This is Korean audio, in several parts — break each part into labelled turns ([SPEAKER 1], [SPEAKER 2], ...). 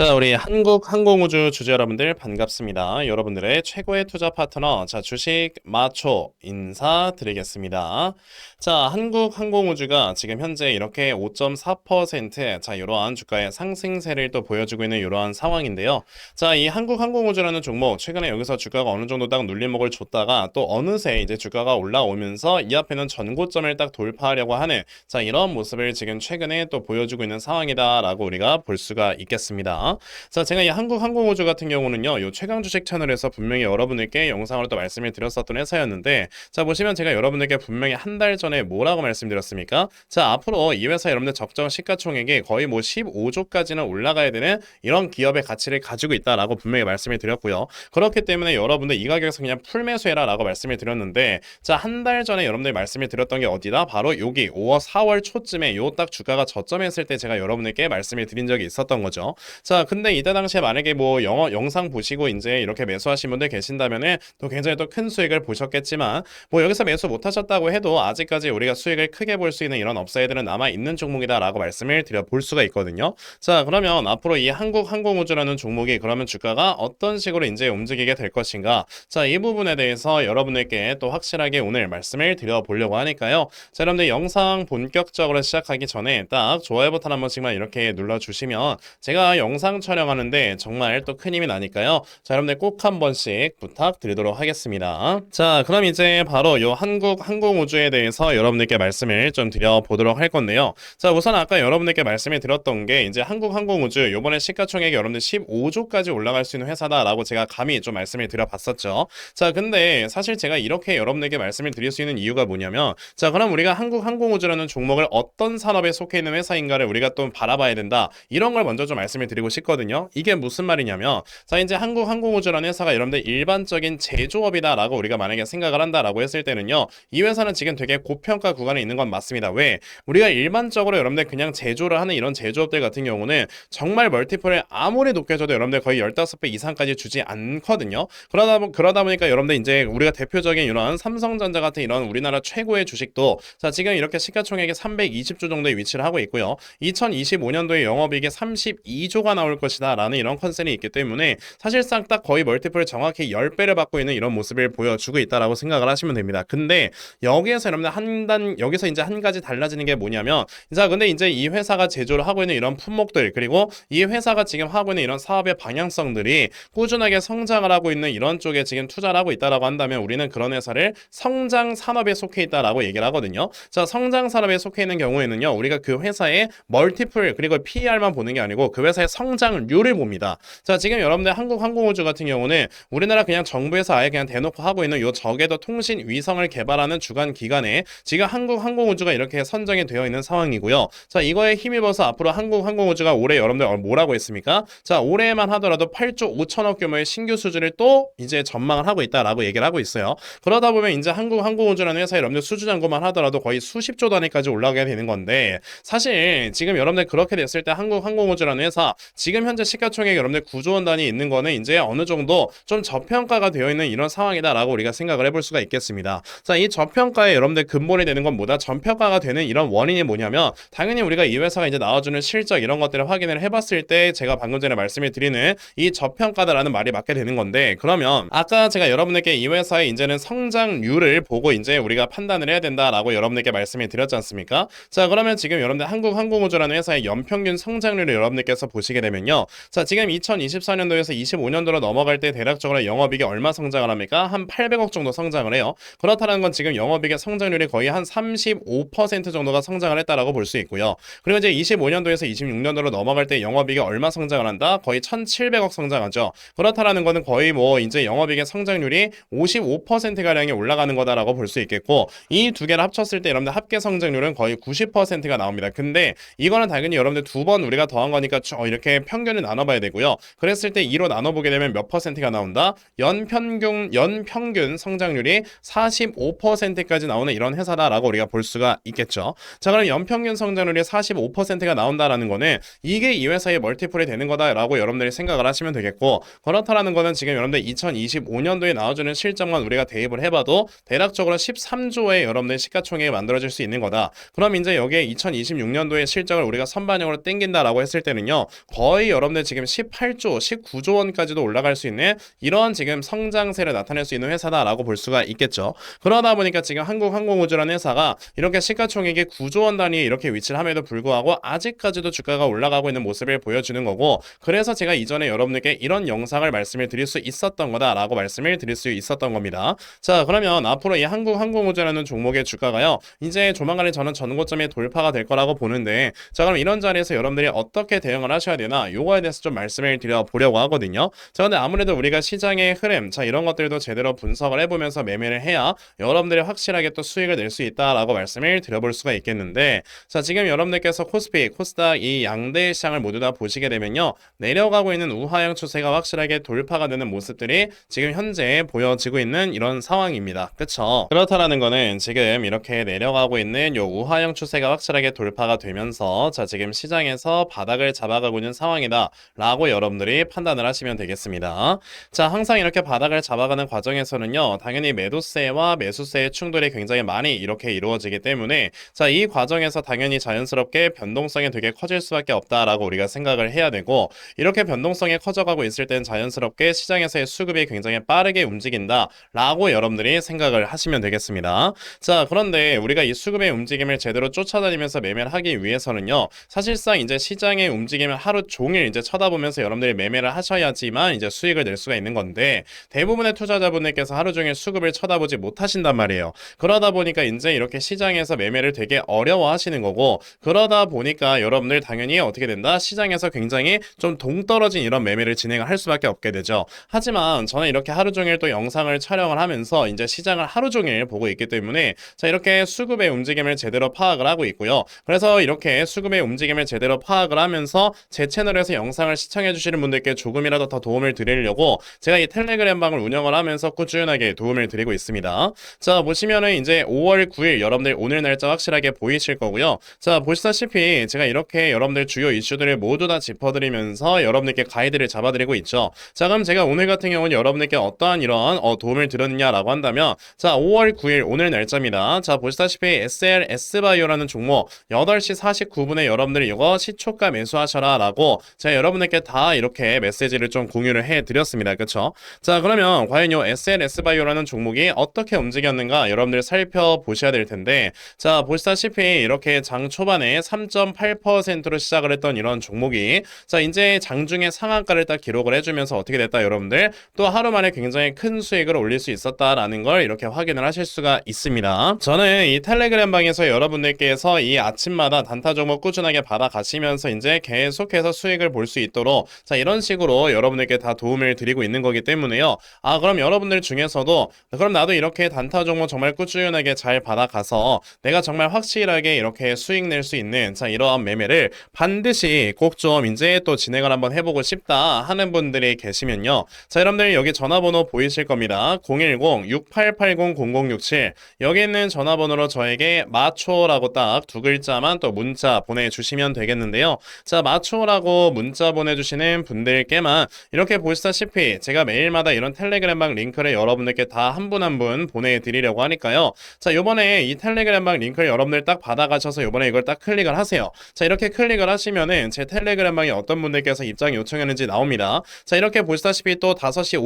[SPEAKER 1] 자, 우리 한국 항공우주 주주 여러분들 반갑습니다. 여러분들의 최고의 투자 파트너, 자, 주식 마초 인사드리겠습니다. 자, 한국 항공우주가 지금 현재 이렇게 5.4% 자, 이러한 주가의 상승세를 또 보여주고 있는 이러한 상황인데요. 자, 이 한국 항공우주라는 종목, 최근에 여기서 주가가 어느 정도 딱 눌림목을 줬다가 또 어느새 이제 주가가 올라오면서 이 앞에는 전고점을 딱 돌파하려고 하는 자, 이런 모습을 지금 최근에 또 보여주고 있는 상황이다라고 우리가 볼 수가 있겠습니다. 자, 제가 이 한국항공우주 같은 경우는요, 요 최강 주식 채널에서 분명히 여러분들께 영상으로 또 말씀을 드렸었던 회사였는데, 자, 보시면 제가 여러분들께 분명히 한 달 전에 뭐라고 말씀드렸습니까? 자, 앞으로 이 회사 여러분들 적정 시가총액이 거의 뭐 15조까지는 올라가야 되는 이런 기업의 가치를 가지고 있다라고 분명히 말씀을 드렸고요. 그렇기 때문에 여러분들 이 가격에서 그냥 풀매수해라라고 말씀을 드렸는데, 자, 한 달 전에 여러분들 말씀을 드렸던 게 어디다? 바로 여기 5월, 4월 초쯤에 요 딱 주가가 저점했을 때 제가 여러분들께 말씀을 드린 적이 있었던 거죠. 자, 근데 이때 당시에 만약에 뭐 영어 영상 보시고 이제 이렇게 매수하신 분들 계신다면은 또 굉장히 또 큰 수익을 보셨겠지만 뭐 여기서 매수 못 하셨다고 해도 아직까지 우리가 수익을 크게 볼 수 있는 이런 업사이드는 남아 있는 종목이다라고 말씀을 드려 볼 수가 있거든요. 자, 그러면 앞으로 이 한국 항공우주라는 종목이 그러면 주가가 어떤 식으로 이제 움직이게 될 것인가? 자, 이 부분에 대해서 여러분에게 또 확실하게 오늘 말씀을 드려 보려고 하니까요. 자, 여러분들 영상 본격적으로 시작하기 전에 딱 좋아요 버튼 한 번씩만 이렇게 눌러 주시면 제가 영상 촬영하는데 정말 또 큰 힘이 나니까요. 자, 여러분들 꼭 한 번씩 부탁드리도록 하겠습니다. 자, 그럼 이제 바로 요 한국 항공우주에 대해서 여러분들께 말씀을 좀 드려보도록 할 건데요. 자, 우선 아까 여러분들께 말씀을 드렸던 게 이제 한국 항공우주 요번에 시가총액이 여러분들 15조까지 올라갈 수 있는 회사다라고 제가 감히 좀 말씀을 드려봤었죠. 자, 근데 사실 제가 이렇게 여러분들께 말씀을 드릴 수 있는 이유가 뭐냐면 자, 그럼 우리가 한국 항공우주라는 종목을 어떤 산업에 속해 있는 회사인가를 우리가 또 바라봐야 된다. 이런 걸 먼저 좀 말씀을 드리고 싶거든요. 이게 무슨 말이냐면 자, 이제 한국 항공우주라는 회사가 여러분들 일반적인 제조업이다라고 우리가 만약에 생각을 한다라고 했을 때는요. 이 회사는 지금 되게 고평가 구간에 있는 건 맞습니다. 왜? 우리가 일반적으로 여러분들 그냥 제조를 하는 이런 제조업들 같은 경우는 정말 멀티플을 아무리 높게 줘도 여러분들 거의 15배 이상까지 주지 않거든요. 그러다, 보- 그러다 보니까 여러분들 이제 우리가 대표적인 이런 삼성전자 같은 이런 우리나라 최고의 주식도 자, 지금 이렇게 시가총액이 320조 정도의 위치를 하고 있고요. 2025년도에 영업이익이 32조가 나올 것이다 라는 이런 컨셉이 있기 때문에 사실상 딱 거의 멀티플 정확히 10배를 받고 있는 이런 모습을 보여주고 있다라고 생각을 하시면 됩니다. 근데 여기에서 여러분들 한단 여기서 이제 한 가지 달라지는 게 뭐냐면 자 근데 이제 이 회사가 제조를 하고 있는 이런 품목들 그리고 이 회사가 지금 하고 있는 이런 사업의 방향성들이 꾸준하게 성장을 하고 있는 이런 쪽에 지금 투자를 하고 있다라고 한다면 우리는 그런 회사를 성장 산업에 속해 있다라고 얘기를 하거든요. 자 성장 산업에 속해 있는 경우에는요 우리가 그 회사의 멀티플 그리고 PER만 보는 게 아니고 그 회사의 성 장률을 봅니다. 자 지금 여러분들 한국항공우주 같은 경우는 우리나라 그냥 정부에서 아예 그냥 대놓고 하고 있는 요 적외도 통신 위성을 개발하는 주간 기관에 지금 한국항공우주가 이렇게 선정이 되어 있는 상황이고요. 자 이거에 힘입어서 앞으로 한국항공우주가 올해 여러분들 뭐라고 했습니까? 자 올해만 하더라도 8조 5천억 규모의 신규 수주를 또 이제 전망을 하고 있다라고 얘기를 하고 있어요. 그러다 보면 이제 한국항공우주라는 회사 여러분들 수주 잔고만 하더라도 거의 수십조 단위까지 올라가게 되는 건데 사실 지금 여러분들 그렇게 됐을 때 한국항공우주라는 회사 지금 현재 시가총액 여러분들 9조 원 단위 있는 거는 이제 어느 정도 좀 저평가가 되어 있는 이런 상황이다라고 우리가 생각을 해볼 수가 있겠습니다. 자, 이 저평가에 여러분들 근본이 되는 건 뭐다? 전평가가 되는 이런 원인이 뭐냐면 당연히 우리가 이 회사가 이제 나와주는 실적 이런 것들을 확인을 해봤을 때 제가 방금 전에 말씀을 드리는 이 저평가다라는 말이 맞게 되는 건데 그러면 아까 제가 여러분에게 이 회사의 이제는 성장률을 보고 이제 우리가 판단을 해야 된다라고 여러분에게 말씀을 드렸지 않습니까? 자, 그러면 지금 여러분들 한국항공우주라는 회사의 연평균 성장률을 여러분들께서 보시게 되면 요. 자, 지금 2024년도에서 25년도로 넘어갈 때 대략적으로 영업이익이 얼마 성장을 합니까? 한 800억 정도 성장을 해요. 그렇다는 건 지금 영업이익의 성장률이 거의 한 35% 정도가 성장을 했다라고 볼 수 있고요. 그리고 이제 25년도에서 26년도로 넘어갈 때 영업이익이 얼마 성장을 한다? 거의 1,700억 성장하죠. 그렇다라는 거는 거의 뭐 이제 영업이익의 성장률이 55% 가량이 올라가는 거다라고 볼 수 있겠고 이 두 개를 합쳤을 때 여러분들 합계 성장률은 거의 90%가 나옵니다. 근데 이거는 당연히 여러분들 두 번 우리가 더한 거니까 저 평균을 나눠봐야 되고요. 그랬을 때 2로 나눠보게 되면 몇 퍼센트가 나온다? 연평균 연평균 성장률이 45%까지 나오는 이런 회사다라고 우리가 볼 수가 있겠죠. 자 그럼 연평균 성장률이 45%가 나온다라는 거는 이게 이 회사의 멀티플이 되는 거다라고 여러분들이 생각을 하시면 되겠고 그렇다라는 거는 지금 여러분들 2025년도에 나와주는 실적만 우리가 대입을 해봐도 대략적으로 13조의 여러분들 시가총액이 만들어질 수 있는 거다. 그럼 이제 여기에 2026년도의 실적을 우리가 선반영으로 땡긴다라고 했을 때는요. 거의 거의 여러분들 지금 18조, 19조 원까지도 올라갈 수 있는 이런 지금 성장세를 나타낼 수 있는 회사다라고 볼 수가 있겠죠. 그러다 보니까 지금 한국항공우주라는 회사가 이렇게 시가총액이 9조 원 단위에 이렇게 위치를 함에도 불구하고 아직까지도 주가가 올라가고 있는 모습을 보여주는 거고 그래서 제가 이전에 여러분들께 이런 영상을 말씀을 드릴 수 있었던 거다라고 말씀을 드릴 수 있었던 겁니다. 자 그러면 앞으로 이 한국항공우주라는 종목의 주가가요 이제 조만간에 저는 전고점에 돌파가 될 거라고 보는데 자 그럼 이런 자리에서 여러분들이 어떻게 대응을 하셔야 되나 요거에 대해서 좀 말씀을 드려 보려고 하거든요. 자 근데 아무래도 우리가 시장의 흐름 자 이런 것들도 제대로 분석을 해보면서 매매를 해야 여러분들이 확실하게 또 수익을 낼 수 있다라고 말씀을 드려볼 수가 있겠는데 자 지금 여러분들께서 코스피, 코스닥 이 양대 시장을 모두 다 보시게 되면요 내려가고 있는 우하형 추세가 확실하게 돌파가 되는 모습들이 지금 현재 보여지고 있는 이런 상황입니다. 그쵸? 그렇다라는 거는 지금 이렇게 내려가고 있는 요 우하형 추세가 확실하게 돌파가 되면서 자 지금 시장에서 바닥을 잡아가고 있는 상황이다 라고 여러분들이 판단을 하시면 되겠습니다. 자 항상 이렇게 바닥을 잡아가는 과정에서는요 당연히 매도세와 매수세의 충돌이 굉장히 많이 이렇게 이루어지기 때문에 자 이 과정에서 당연히 자연스럽게 변동성이 되게 커질 수밖에 없다라고 우리가 생각을 해야 되고 이렇게 변동성이 커져가고 있을 땐 자연스럽게 시장에서의 수급이 굉장히 빠르게 움직인다라고 여러분들이 생각을 하시면 되겠습니다. 자 그런데 우리가 이 수급의 움직임을 제대로 쫓아다니면서 매매를 하기 위해서는요 사실상 이제 시장의 움직임을 하루 종일 이제 쳐다보면서 여러분들이 매매를 하셔야지만 이제 수익을 낼 수가 있는 건데 대부분의 투자자분들께서 하루 종일 수급을 쳐다보지 못하신단 말이에요. 그러다 보니까 이제 이렇게 시장에서 매매를 되게 어려워 하시는 거고 그러다 보니까 여러분들 당연히 어떻게 된다 시장에서 굉장히 좀 동떨어진 이런 매매를 진행을 할 수밖에 없게 되죠. 하지만 저는 이렇게 하루 종일 또 영상을 촬영을 하면서 이제 시장을 하루 종일 보고 있기 때문에 자 이렇게 수급의 움직임을 제대로 파악을 하고 있고요. 그래서 이렇게 수급의 움직임을 제대로 파악을 하면서 제 채널 에서 영상을 시청해 주시는 분들께 조금이라도 더 도움을 드리려고 제가 이 텔레그램 방을 운영을 하면서 꾸준하게 도움을 드리고 있습니다. 자 보시면은 이제 5월 9일 여러분들 오늘 날짜 확실하게 보이실 거고요. 자 보시다시피 제가 이렇게 여러분들 주요 이슈들을 모두 다 짚어드리면서 여러분들께 가이드를 잡아드리고 있죠. 자 그럼 제가 오늘 같은 경우는 여러분들께 어떠한 이런 어, 도움을 드렸느냐라고 한다면 자 5월 9일 오늘 날짜입니다. 자 보시다시피 SL S바이오라는 종목 8시 49분에 여러분들이 이거 시초가 매수하셔라 라고 제가 여러분들께 다 이렇게 메시지를 좀 공유를 해드렸습니다. 그쵸? 자 그러면 과연 이 SL S바이오라는 종목이 어떻게 움직였는가 여러분들 살펴보셔야 될 텐데 자 보시다시피 이렇게 장 초반에 3.8%로 시작을 했던 이런 종목이 자 이제 장중에 상한가를 딱 기록을 해주면서 어떻게 됐다 여러분들 또 하루 만에 굉장히 큰 수익을 올릴 수 있었다라는 걸 이렇게 확인을 하실 수가 있습니다. 저는 이 텔레그램 방에서 여러분들께서 이 아침마다 단타 종목 꾸준하게 받아가시면서 이제 계속해서 수익을 볼 수 있도록 자 이런 식으로 여러분들께 다 도움을 드리고 있는 거기 때문에요. 아 그럼 여러분들 중에서도 그럼 나도 이렇게 단타 종목 정말 꾸준하게 잘 받아가서 내가 정말 확실하게 이렇게 수익 낼 수 있는 자 이러한 매매를 반드시 꼭 좀 이제 또 진행을 한번 해보고 싶다 하는 분들이 계시면요. 자 여러분들 여기 전화번호 보이실 겁니다. 010-6880-0067 여기 있는 전화번호로 저에게 마초라고 딱 두 글자만 또 문자 보내주시면 되겠는데요. 자 마초라고 문자 보내주시는 분들께만 이렇게 보시다시피 제가 매일마다 이런 텔레그램방 링크를 여러분들께 다 한 분 한 분 보내드리려고 하니까요. 자 요번에 이 텔레그램방 링크를 여러분들 딱 받아가셔서 요번에 이걸 딱 클릭을 하세요. 자 이렇게 클릭을 하시면은 제 텔레그램방에 어떤 분들께서 입장 요청했는지 나옵니다. 자 이렇게 보시다시피 또 5시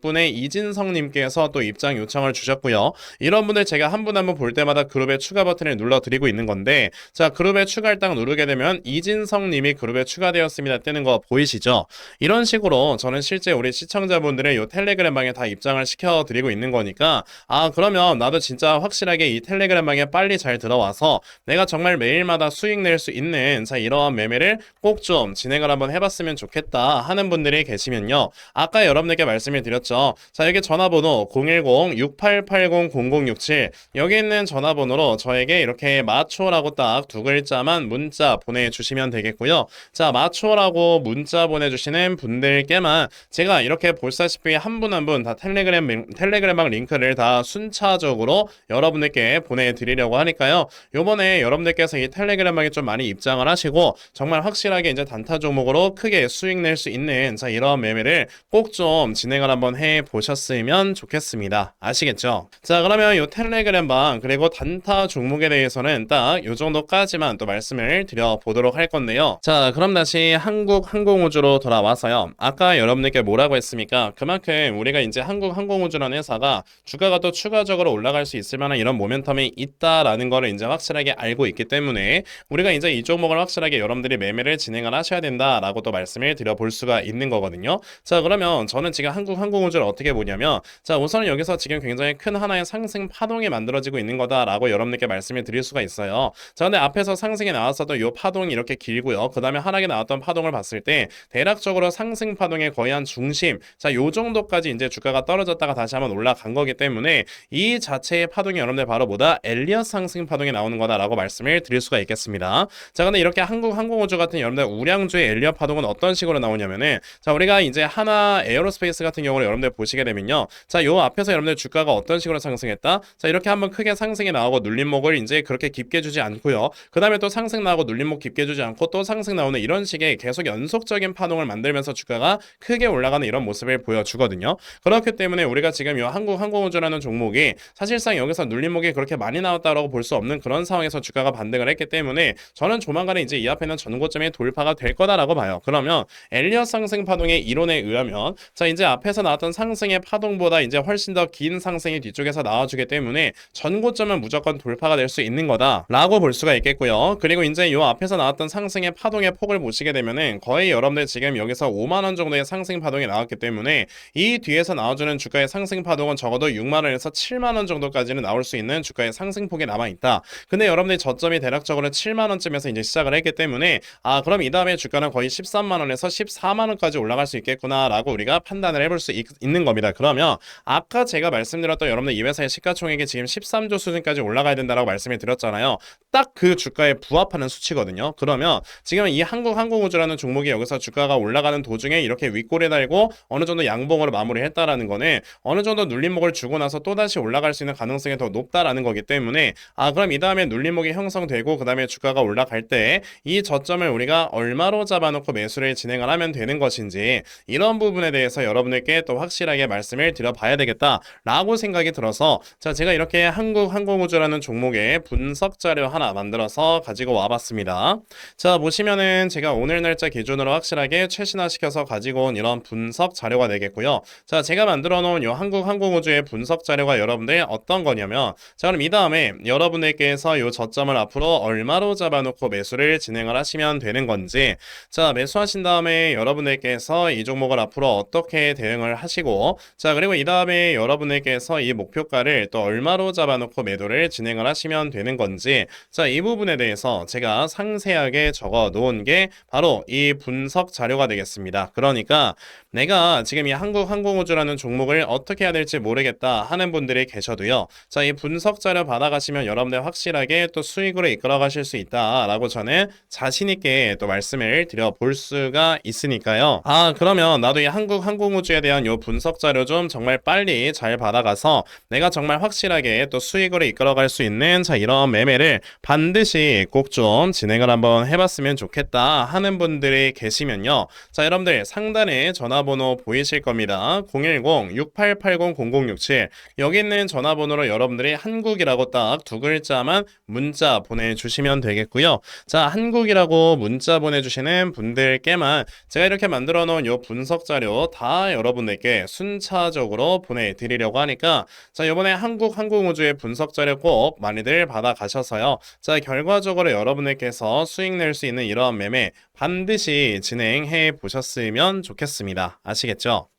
[SPEAKER 1] 56분에 이진성님께서 또 입장 요청을 주셨고요. 이런 분들 제가 한 분 한 분 볼 때마다 그룹에 추가 버튼을 눌러드리고 있는 건데 자 그룹에 추가를 딱 누르게 되면 이진성님이 그룹에 추가되 었습니다. 뜨는 거 보이시죠? 이런 식으로 저는 실제 우리 시청자분들의 요 텔레그램 방에 다 입장을 시켜드리고 있는 거니까 아 그러면 나도 진짜 확실하게 이 텔레그램 방에 빨리 잘 들어와서 내가 정말 매일마다 수익 낼 수 있는 자 이러한 매매를 꼭 좀 진행을 한번 해봤으면 좋겠다 하는 분들이 계시면요. 아까 여러분들께 말씀을 드렸죠. 자 여기 전화번호 010-6880-0067 여기 있는 전화번호로 저에게 이렇게 마초라고 딱 두 글자만 문자 보내주시면 되겠고요. 자 마초 라고 문자 보내주시는 분들께만 제가 이렇게 보시다시피 한 분 한 분 다 텔레그램 링- 텔레그램방 링크를 다 순차적으로 여러분들께 보내드리려고 하니까요 요번에 여러분들께서 이 텔레그램방에 좀 많이 입장을 하시고 정말 확실하게 이제 단타 종목으로 크게 수익 낼 수 있는 자 이런 매매를 꼭 좀 진행을 한번 해 보셨으면 좋겠습니다. 아시겠죠? 자 그러면 요 텔레그램 방 그리고 단타 종목에 대해서는 딱 요 정도까지만 또 말씀을 드려 보도록 할 건데요. 자 그럼 다시 다시 한국 항공우주로 돌아와서요. 아까 여러분들께 뭐라고 했습니까? 그만큼 우리가 이제 한국 항공우주라는 회사가 주가가 또 추가적으로 올라갈 수 있을 만한 이런 모멘텀이 있다라는 거를 이제 확실하게 알고 있기 때문에 우리가 이제 이 종목을 확실하게 여러분들이 매매를 진행을 하셔야 된다라고 또 말씀을 드려볼 수가 있는 거거든요. 자, 그러면 저는 지금 한국 항공우주를 어떻게 보냐면 자, 우선은 여기서 지금 굉장히 큰 하나의 상승 파동이 만들어지고 있는 거다라고 여러분들께 말씀을 드릴 수가 있어요. 자, 근데 앞에서 상승이 나왔어도 이 파동이 이렇게 길고요. 그 다음에 하락에 나왔던 파동을 봤을 때 대략적으로 상승 파동의 거의 한 중심, 자, 요 정도까지 이제 주가가 떨어졌다가 다시 한번 올라간 거기 때문에 이 자체의 파동이 여러분들 바로 뭐다? 엘리엇 상승 파동이 나오는 거다라고 말씀을 드릴 수가 있겠습니다. 자, 근데 이렇게 한국 항공우주 같은 여러분들 우량주의 엘리엇 파동은 어떤 식으로 나오냐면은 자, 우리가 이제 하나 에어로스페이스 같은 경우를 여러분들 보시게 되면요. 자, 요 앞에서 여러분들 주가가 어떤 식으로 상승했다? 자, 이렇게 한번 크게 상승이 나오고 눌림목을 이제 그렇게 깊게 주지 않고요. 그 다음에 또 상승 나오고 눌림목 깊게 주지 않고 또 상승 나오는 이런 식의 계속 연속적인 파동을 만들면서 주가가 크게 올라가는 이런 모습을 보여주거든요. 그렇기 때문에 우리가 지금 이 한국 항공우주라는 종목이 사실상 여기서 눌림목이 그렇게 많이 나왔다라고 볼 수 없는 그런 상황에서 주가가 반등을 했기 때문에 저는 조만간에 이제 이 앞에는 전고점이 돌파가 될 거다라고 봐요. 그러면 엘리엇 상승 파동의 이론에 의하면 자 이제 앞에서 나왔던 상승의 파동보다 이제 훨씬 더 긴 상승이 뒤쪽에서 나와주기 때문에 전고점은 무조건 돌파가 될 수 있는 거다라고 볼 수가 있겠고요. 그리고 이제 이 앞에서 나왔던 상승의 파동의 폭을 보시게 되면은 거의 여러분들 지금 여기서 5만 원 정도의 상승 파동이 나왔기 때문에 이 뒤에서 나와주는 주가의 상승 파동은 적어도 6만 원에서 7만 원 정도까지는 나올 수 있는 주가의 상승폭이 남아 있다. 근데 여러분들 저점이 대략적으로 7만 원쯤에서 이제 시작을 했기 때문에 아 그럼 이 다음에 주가는 거의 13만 원에서 14만 원까지 올라갈 수 있겠구나라고 우리가 판단을 해볼 수 있, 는 겁니다. 그러면 아까 제가 말씀드렸던 여러분들 이 회사의 시가총액이 지금 13조 수준까지 올라가야 된다라고 말씀을 드렸잖아요. 딱 그 주가에 부합하는 수치거든요. 그러면 지금 이 한국 항공우주라는 종목이 여기서 주가가 올라가는 도중에 이렇게 윗골에 달고 어느 정도 양봉으로 마무리했다라는 거는 어느 정도 눌림목을 주고 나서 또 다시 올라갈 수 있는 가능성이 더 높다라는 거기 때문에 아 그럼 이 다음에 눌림목이 형성되고 그 다음에 주가가 올라갈 때 이 저점을 우리가 얼마로 잡아놓고 매수를 진행을 하면 되는 것인지 이런 부분에 대해서 여러분들께 또 확실하게 말씀을 드려봐야 되겠다라고 생각이 들어서 자 제가 이렇게 한국 항공우주라는 종목의 분석 자료 하나 만들어서 가지고 와봤습니다. 자 보시면은 제가 오늘 날짜 기준으로 확실하게 최신화시켜서 가지고 온 이런 분석 자료가 되겠고요. 자 제가 만들어 놓은 이 한국 항공우주의 분석 자료가 여러분들 어떤 거냐면 자 그럼 이 다음에 여러분들께서 이 저점을 앞으로 얼마로 잡아놓고 매수를 진행을 하시면 되는 건지 자 매수하신 다음에 여러분들께서 이 종목을 앞으로 어떻게 대응을 하시고 자 그리고 이 다음에 여러분들께서 이 목표가를 또 얼마로 잡아놓고 매도를 진행을 하시면 되는 건지 자 이 부분에 대해서 제가 상세하게 적어 놓은 게 바로 이 분석 자료가 되겠습니다. 그러니까 내가 지금 이 한국 항공우주라는 종목을 어떻게 해야 될지 모르겠다 하는 분들이 계셔도요. 자, 이 분석 자료 받아가시면 여러분들 확실하게 또 수익으로 이끌어 가실 수 있다라고 저는 자신있게 또 말씀을 드려 볼 수가 있으니까요. 아, 그러면 나도 이 한국 항공우주에 대한 요 분석 자료 좀 정말 빨리 잘 받아가서 내가 정말 확실하게 또 수익으로 이끌어 갈 수 있는 자, 이런 매매를 반드시 꼭 좀 진행을 한번 해봤으면 좋겠다 하는 분들이 계시면요. 자, 여러분들 상단에 전화번호 보이실 겁니다. 010-6880-0067 여기 있는 전화번호로 여러분들이 한국이라고 딱 두 글자만 문자 보내주시면 되겠고요. 자, 한국이라고 문자 보내주시는 분들께만 제가 이렇게 만들어 놓은 요 분석 자료 다 여러분들께 순차적으로 보내드리려고 하니까 자, 이번에 한국 항공우주의 분석 자료 꼭 많이들 받아가셔서요. 자, 결과적으로 여러분들께서 수익 낼 수 있는 이러한 매매 반드시 진행해 보셨으면 좋겠습니다. 아시겠죠?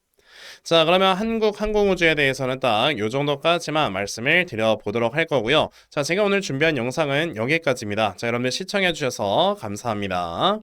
[SPEAKER 1] 자, 그러면 한국 항공우주에 대해서는 딱 요 정도까지만 말씀을 드려보도록 할 거고요. 자, 제가 오늘 준비한 영상은 여기까지입니다. 자, 여러분들 시청해 주셔서 감사합니다.